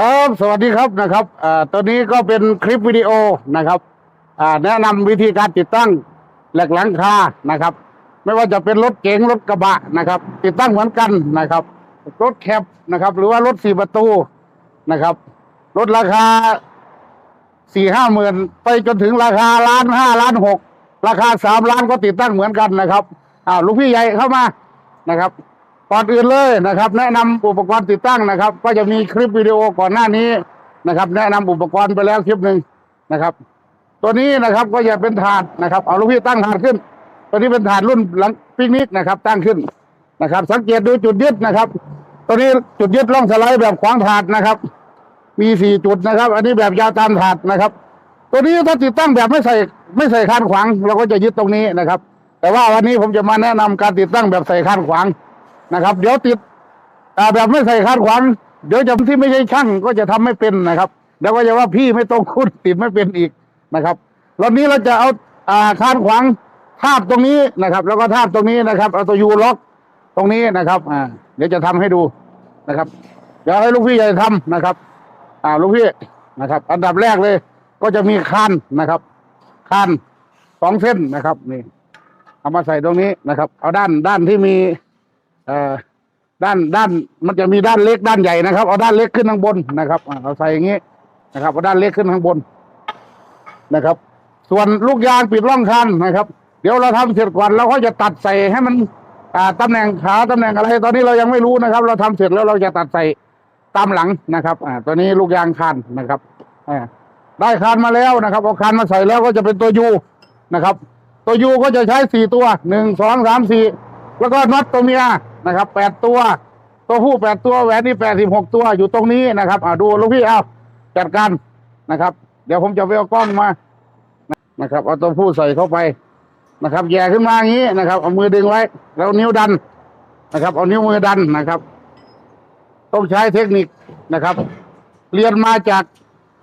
ครับสวัสดีครับนะครับอตัวนี้ก็เป็นคลิปวิดีโอนะครับแนะนำวิธีการติดตั้งแหลกหลังคานะครับ ไม่ว่าจะเป็นรถเก๋งรถกระบะนะครับ ติดตั้งเหมือนกันนะครับ รถแคปนะครับ หรือว่ารถสี่ประตูนะครับรถราคาสี่ห้าหมื่นไปจนถึงราคาล้านห้าล้านหกราคาสามล้านก็ติดตั้งเหมือนกันนะครับอ่าลูกพี่ใหญ่เข้ามานะครับ ก่อนอื่นเลยนะครับ แนะนำอุปกรณ์ติดตั้งนะครับ ก็จะมีคลิปวิดีโอก่อนหน้านี้นะครับ แนะนำอุปกรณ์ไปแล้วคลิปหนึ่งนะครับ ตัวนี้นะครับก็จะเป็นถาดนะครับเอาลูกพี่ตั้งถาดขึ้น ตัวนี้เป็นถาดรุ่นหลังปิกนิกนะครับ ตั้งขึ้นนะครับ สังเกตดูจุดยึดนะครับ ตัวนี้จุดยึดล่องสไลด์แบบขวางถาดนะครับ มีสี่จุดนะครับ อันนี้แบบยาวตามถาดนะครับ ตัวนี้ถ้าติดตั้งแบบไม่ใส่ไม่ใส่คานขวางเราก็จะยึดตรงนี้นะครับ แต่ว่าวันนี้ผมจะมาแนะนำการติดตั้งแบบใส่คานขวาง นะครับ เดี๋ยวติดอ่แบบไม่ใส่คานขวางเดี๋ยวจะที่ไม่ใช่ช่างก็จะทำไม่เป็นนะครับเดี๋ยวก็จะว่าพี่ไม่ตรงคุณติดไม่เป็นอีกนะครับรอบนี้เราจะเอาอ่าคานขวางทาบตรงนี้นะครับ แล้วก็ทาบตรงนี้นะครับเอาตัวยูล็อกตรงนี้นะครับอ่าเดี๋ยวจะทำให้ดูนะครับ เดี๋ยวให้ลูกพี่ใหญ่ทำนะครับ อ่าลูกพี่นะครับ อันดับแรกเลย ก็จะมีคานนะครับคานสองเส้นนะครับนี่เอามาใส่ตรงนี้นะครับ เอาด้านด้านที่มี เอ่อด้านด้านมันจะมีด้านเล็กด้านใหญ่นะครับ เอาด้านเล็กขึ้นข้างบนนะครับอ่าเราใส่อย่างนี้นะครับเอาด้านเล็กขึ้นข้างบนนะครับ ส่วนลูกยางปิดร่องคันนะครับ เดี๋ยวเราทำเสร็จก่อนเราก็จะตัดใส่ให้มันอ่าตำแหน่งขาตำแหน่งอะไร ตอนนี้เรายังไม่รู้นะครับ เราทำเสร็จแล้วเราจะตัดใส่ตามหลังนะครับ อ่าตัวนี้ลูกยางคันนะครับอ่าได้คันมาแล้วนะครับเอาคันมาใส่แล้วก็จะเป็นตัวยูนะครับ ตัวยูก็จะใช้สี่ตัวหนึ่งสองสามสี่แล้วก็น็อตตัวเมีย นะครับแปดตัว ตัวผู้แปดตัวแหวนนี่แปดสิบหกตัวอยู่ตรงนี้นะครับอ่าดูลูกพี่เอาจัดการนะครับ เดี๋ยวผมจะไปเอากล้องมานะครับเอาตัวผู้ใส่เข้าไปนะครับ แย่ขึ้นมาอย่างนี้นะครับ เอามือดึงไว้ แล้วนิ้วดันนะครับ เอานิ้วมือดันนะครับ ต้องใช้เทคนิคนะครับ เรียนมาจาก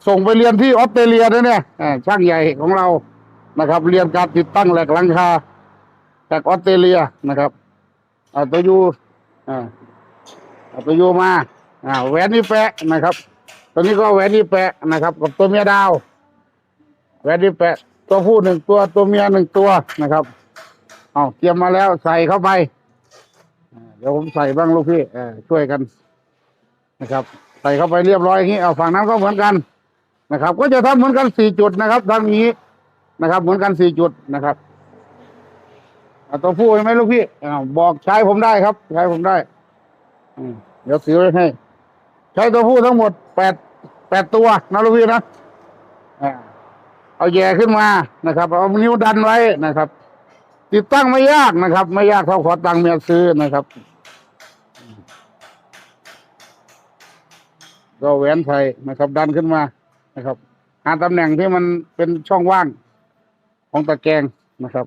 ส่งไปเรียนที่ออสเตรเลียนะเนี่ยช่างใหญ่ของเรานะครับ เรียนการติดตั้งแหลกหลังคาจากออสเตรเลียนะครับ เอาตัวยูอ่าเอาตัวยูมาอ่าแหวนนี่แปะนะครับ ตัวนี้ก็แหวนนี่แปะนะครับ กับตัวเมียดาว แหวนนี่แปะ ตัวผู้หนึ่งตัวตัวเมียหนึ่งตัวนะครับเอาเตรียมมาแล้วใส่เข้าไปเดี๋ยวผมใส่บ้างลูกพี่อช่วยกันนะครับ ใส่เข้าไปเรียบร้อยอย่างนี้เอาฝั่งนั้นก็เหมือนกันนะครับ ก็จะทำเหมือนกันสี่จุดนะครับทำอย่างนี้นะครับ เหมือนกันสี่จุดนะครับ ตัวผู้ใช่ไหมลูกพี่อบอกใช้ผมได้ครับ ใช้ผมได้อเดี๋ยวซื้อไว้ให้ ใช้ตัวผู้ทั้งหมดแปดแปดตัวนะลูกพี่นะเอาแย่ขึ้นมานะครับ เอานิ้วดันไว้นะครับ ติดตั้งไม่ยากนะครับ ไม่ยากเท่าขอตังค์เมียซื้อนะครับก็แหวนไทยนะครับ ดันขึ้นมานะครับ หาตำแหน่งที่มันเป็นช่องว่างของตะแกรงนะครับ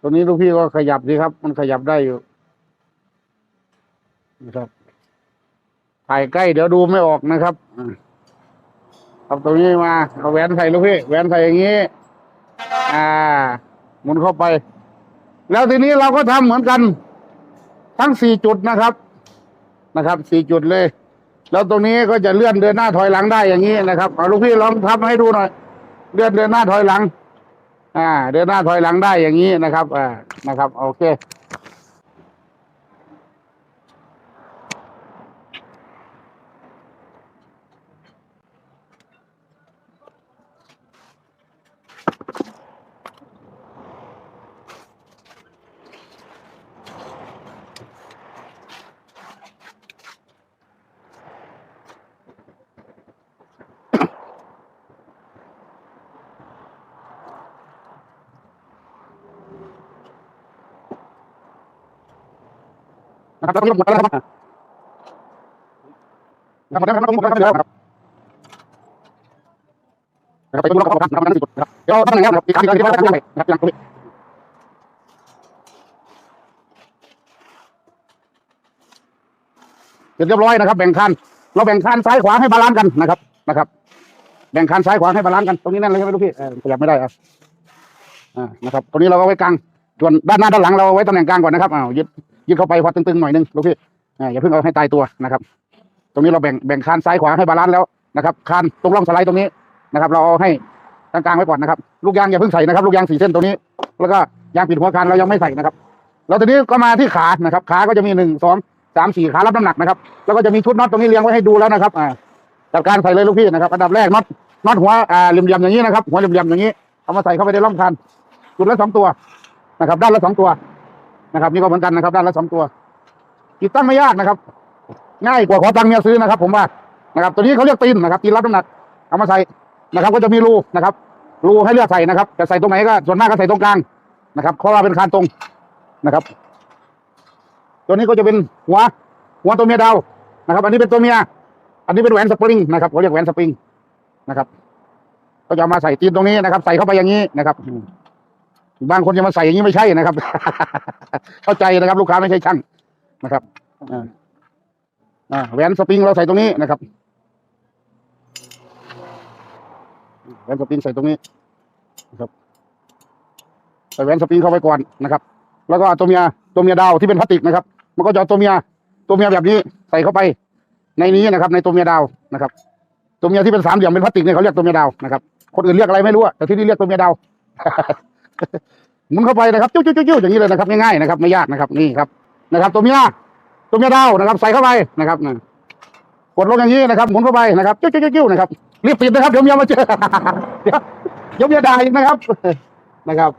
ตัวนี้ลูกพี่ก็ขยับดีครับ มันขยับได้อยู่นะครับถ่ายใกล้เดี๋ยวดูไม่ออกนะครับอ่าเอาตรงนี้มาเอาแหวนใส่ลูกพี่แหวนใส่อย่างนี้ อ่า หมุนเข้าไป แล้วทีนี้เราก็ทำเหมือนกัน ทั้งสี่จุดนะครับ นะครับสี่จุดเลย แล้วตรงนี้ก็จะเลื่อนเดินหน้าถอยหลังได้อย่างนี้นะครับเอาลูกพี่ลองทำให้ดูหน่อย เลื่อนเดินหน้าถอยหลัง อ่า เดินหน้าถอยหลังได้อย่างนี้นะครับอ่านะครับ โอเค ครับแล้วก็หมดแล้วนะครับครับหมดแล้วนะครับหมดแล้วครับนะครับไปดูรอบๆนะครับนั่นสุดนะครับเดี๋ยวตั้งอย่างนี้ครับอีกครั้งอีกครั้งอีกครั้งนะครับอย่างนี้เสร็จเรียบร้อยนะครับ แบ่งคันเราแบ่งคันซ้ายขวาให้บาลานซ์กันนะครับนะครับ แบ่งคันซ้ายขวาให้บาลานซ์กันตรงนี้นั่นเลยใช่ไหมลูกพี่ขยับไม่ได้อะอ่านะครับตรงนี้เราก็ไว้กลางส่วนด้านหน้าด้านหลังเราเอาไว้ตำแหน่งกลางก่อนนะครับอ้าวยึด ยึดเข้าไปพอตึงๆหน่อยนึงลูกพี่อ่าอย่าเพิ่งเอาให้ตายตัวนะครับ ตรงนี้เราแบ่งแบ่งคานซ้ายขวาให้บาลานซ์แล้วนะครับคานตรงร่องสไลด์ตรงนี้นะครับ เราเอาให้กลางๆไว้ก่อนนะครับ ลูกยางอย่าเพิ่งใส่นะครับ ลูกยางสี่เส้นตรงนี้ แล้วก็ยางปิดหัวคานเรายังไม่ใส่นะครับแล้วทีนี้ก็มาที่ขานะครับ ขาก็จะมีหนึ่งสองสามสี่ขารับน้ำหนักนะครับ แล้วก็จะมีชุดน็อตตรงนี้เรียงไว้ให้ดูแล้วนะครับอ่าจัดการใส่เลยลูกพี่นะครับอันดับแรกน็อตน็อตหัวอ่าเหลี่ยมๆอย่างนี้นะครับหัวเหลี่ยมๆอย่างนี้เอามาใส่เข้าไปในร่องคานจุดละสองตัวนะครับ ด้านละสองตัว นะครับนี่ก็เหมือนกันนะครับ ด้านละสองตัวติดตั้งไม่ยากนะครับ ง่ายกว่าขอตังค์เมียซื้อนะครับ ผมว่านะครับ ตัวนี้เขาเรียกตีนนะครับตีนรับน้ำหนักเอามาใส่นะครับ ก็จะมีรูนะครับรูให้เลือกใส่นะครับจะใส่ตรงไหนก็ส่วนมากก็ใส่ตรงกลางนะครับเพราะว่าเป็นคานตรงนะครับ ตัวนี้ก็จะเป็นหัวหัวตัวเมียดาวนะครับ อันนี้เป็นตัวเมีย อันนี้เป็นแหวนสปริงนะครับเขาเรียกแหวนสปริงนะครับ ก็จะมาใส่ตีนตรงนี้นะครับ ใส่เข้าไปอย่างนี้นะครับ บางคนจะมาใส่อย่างนี้ไม่ใช่นะครับ เข้าใจนะครับ ลูกค้าไม่ใช่ช่างนะครับอ่าแหวนสปริงเราใส่ตรงนี้นะครับแหวนสปริงใส่ตรงนี้นะครับใส่แหวนสปริงเข้าไปก่อนนะครับ แล้วก็ตัวเมียตัวเมียดาวที่เป็นพลาสติกนะครับ มันก็จะตัวเมียตัวเมียแบบนี้ใส่เข้าไปในนี้นะครับ ในตัวเมียดาวนะครับ ตัวเมียที่เป็นสามเหลี่ยมเป็นพลาสติกเนี่ยเขาเรียกตัวเมียดาวนะครับคนอื่นเรียกอะไรไม่รู้แต่ที่นี่เรียกตัวเมียดาว หมุนเข้าไปนะครับจิ้วจิ้วจิ้วจิ้วอย่างนี้เลยนะครับง่ายๆนะครับไม่ยากนะครับนี่ครับนะครับ ตัวเมียตัวเมียดาวนะครับ ใส่เข้าไปนะครับนะกดลงอย่างนี้นะครับหมุนเข้าไปนะครับจิ้วจิ้วจิ้วนะครับรีบปิดนะครับเดี๋ยวเมียมาเจอเดี๋ยวเดี๋ยวเมียด่าอีกนะครับนะครับ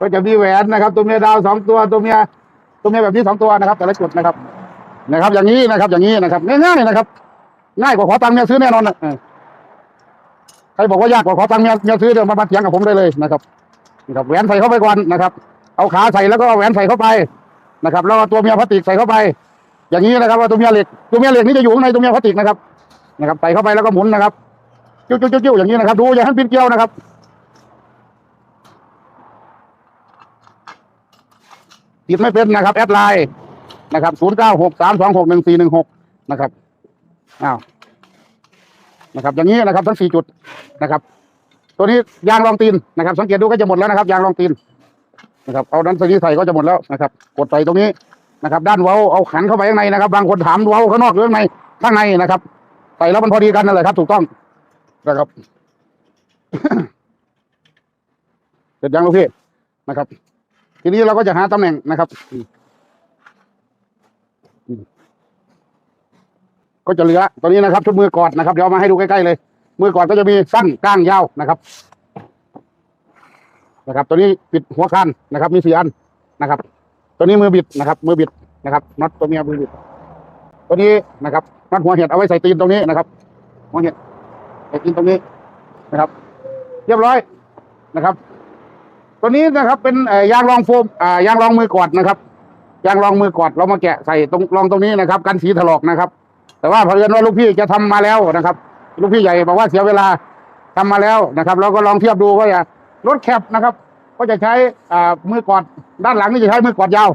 ก็จะมีแหวนนะครับ ตัวเมียดาวสองตัวตัวเมียตัวเมียแบบนี้สองตัวนะครับ แต่ละจุดนะครับ นะครับ อย่างนี้นะครับ อย่างนี้นะครับง่ายๆนะครับ ง่ายกว่าขอตังค์เมียซื้อแน่นอนนะใครบอกว่ายากกว่าขอตังค์เมียเมียซื้อเดี๋ยวมาบัดเถียงกับผมได้เลยนะครับ นะครับแหวนใส่เข้าไปก่อนนะครับ เอาขาใส่แล้วก็เอาแหวนใส่เข้าไปนะครับแล้วตัวเมียพลาสติกใส่เข้าไป อย่างนี้นะครับว่าตัวเมียเหล็กตัวเมียเหล็กนี่จะอยู่ข้างในตัวเมียพลาสติกนะครับนะครับใส่เข้าไปแล้วก็หมุนนะครับจิ้วจิ้วจิ้วจิ้วอย่างนี้นะครับ ดูอย่าให้มันปีนเกลียวนะครับติดไม่เป็นนะครับแอดไลน์นะครับศูนย์เก้าหกสามสองหกหนึ่งสี่หนึ่งหกนะครับอ้าวนะครับ อย่างนี้นะครับทั้งสี่จุดนะครับ ตัวนี้ยางรองตีนนะครับ สังเกตดูก็จะหมดแล้วนะครับ ยางรองตีนนะครับเอานั้นตัวนี้ใส่ก็จะหมดแล้วนะครับ กดใส่ตรงนี้นะครับ ด้านเว้าเอาขันเข้าไปข้างในนะครับ บางคนถามเว้าข้างนอกหรือข้างในข้างในนะครับใส่แล้วมันพอดีกันนั่นแหละครับ ถูกต้องนะครับเสร็จยังลูกพี่นะครับ ทีนี้เราก็จะหาตำแหน่งนะครับก็จะเหลือตัวนี้นะครับชุดมือกอดนะครับ เดี๋ยวมาให้ดูใกล้ๆเลย มือกอดก็จะมีสั้นกลางยาวนะครับ นะครับ ตัวนี้ปิดหัวคันนะครับ มีสี่อันนะครับ ตัวนี้มือบิดนะครับ มือบิดนะครับน็อตตัวเมียมือบิด ตัวนี้นะครับน็อตหัวเห็ดเอาไว้ใส่ตีนตรงนี้นะครับ หัวเห็ดใส่ตีนตรงนี้นะครับ เรียบร้อยนะครับ ตัวนี้นะครับ เป็นยางรองโฟมอ่ายางรองมือกอดนะครับยางรองมือกอดเรามาแกะใส่ตรงรองตรงนี้นะครับ กันสีถลอกนะครับ แต่ว่าเพื่อนว่าลูกพี่จะทำมาแล้วนะครับ ลูกพี่ใหญ่บอกว่าเสียเวลาทำมาแล้วนะครับ เราก็ลองเทียบดูก็อย่ารถแคปนะครับ ก็จะใช้อ่ามือกอดด้านหลังนี่จะใช้มือกอดยาว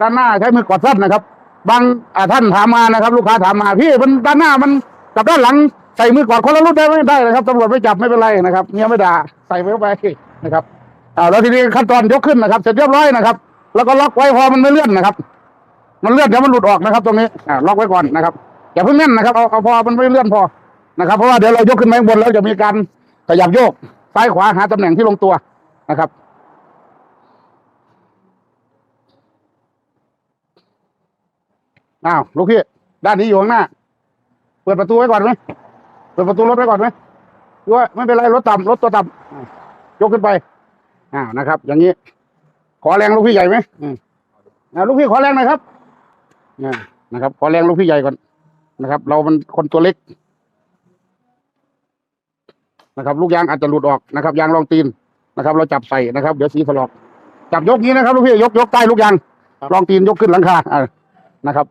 ด้านหน้าใช้มือกอดสั้นนะครับ บางอ่าท่านถามมานะครับ ลูกค้าถามมาพี่มันด้านหน้ามันกับด้านหลังใส่มือกอดคนละรุ่นได้ไหมได้เลยครับตำรวจไม่จับไม่เป็นไรนะครับเมียไม่ด่าใส่ไปเข้าไปนะครับอ่าแล้วทีนี้ขั้นตอนยกขึ้นนะครับ เสร็จเรียบร้อยนะครับ แล้วก็ล็อกไว้พอมันไม่เลื่อนนะครับ มันเลื่อนเดี๋ยวมันหลุดออกนะครับ ตรงนี้อ่าล็อกไว้ก่อนนะครับอย่าเพิ่งแน่นนะครับเอาเอาพอมันไม่เลื่อนพอ นะครับ เพราะว่าเดี๋ยวเรายกขึ้นไปข้างบนแล้วจะมีการขยับโยกซ้ายขวาหาตำแหน่งที่ลงตัวนะครับ อ้าวลูกพี่ด้านนี้อยู่ข้างหน้า เปิดประตูไว้ก่อนไหมเปิดประตูรถไว้ก่อนไหมดูว่าไม่เป็นไรรถต่ำรถตัวต่ำยกขึ้นไปอ่าวนะครับ อย่างนี้ ขอแรงลูกพี่ใหญ่ไหมอืมอ่าลูกพี่ขอแรงหน่อยครับอ่านะครับ ขอแรงลูกพี่ใหญ่ก่อนนะครับ เรามันคนตัวเล็ก นะครับลูกยางอาจจะหลุดออกนะครับยางรองตีนนะครับ เราจับใส่นะครับ เดี๋ยวสีถลอก จับยกนี้นะครับลูกพี่ยกยกใต้ลูกยางรองตีนยกขึ้นหลังคาอ่านะครับ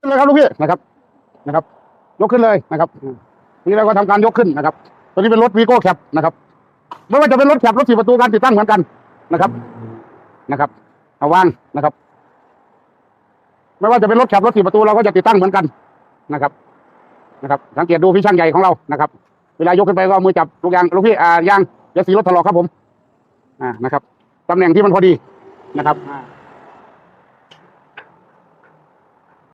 ขึ้นเลยครับลูกพี่นะครับนะครับ ยกขึ้นเลยนะครับอืมนี่เราก็ทำการยกขึ้นนะครับ ตัวนี้เป็นรถวีโก้แคปนะครับไม่ว่าจะเป็นรถแคปรถสี่ประตูการติดตั้งเหมือนกันนะครับนะครับเอาวางนะครับ ไม่ว่าจะเป็นรถแคปรถสี่ประตูเราก็จะติดตั้งเหมือนกันนะครับ นะครับ สังเกตดูพี่ช่างใหญ่ของเรานะครับ เวลายกขึ้นไปก็มือจับลูกยางลูกพี่อ่ายางอย่าสีรถถลอกครับผมอ่านะครับตำแหน่งที่มันพอดีนะครับ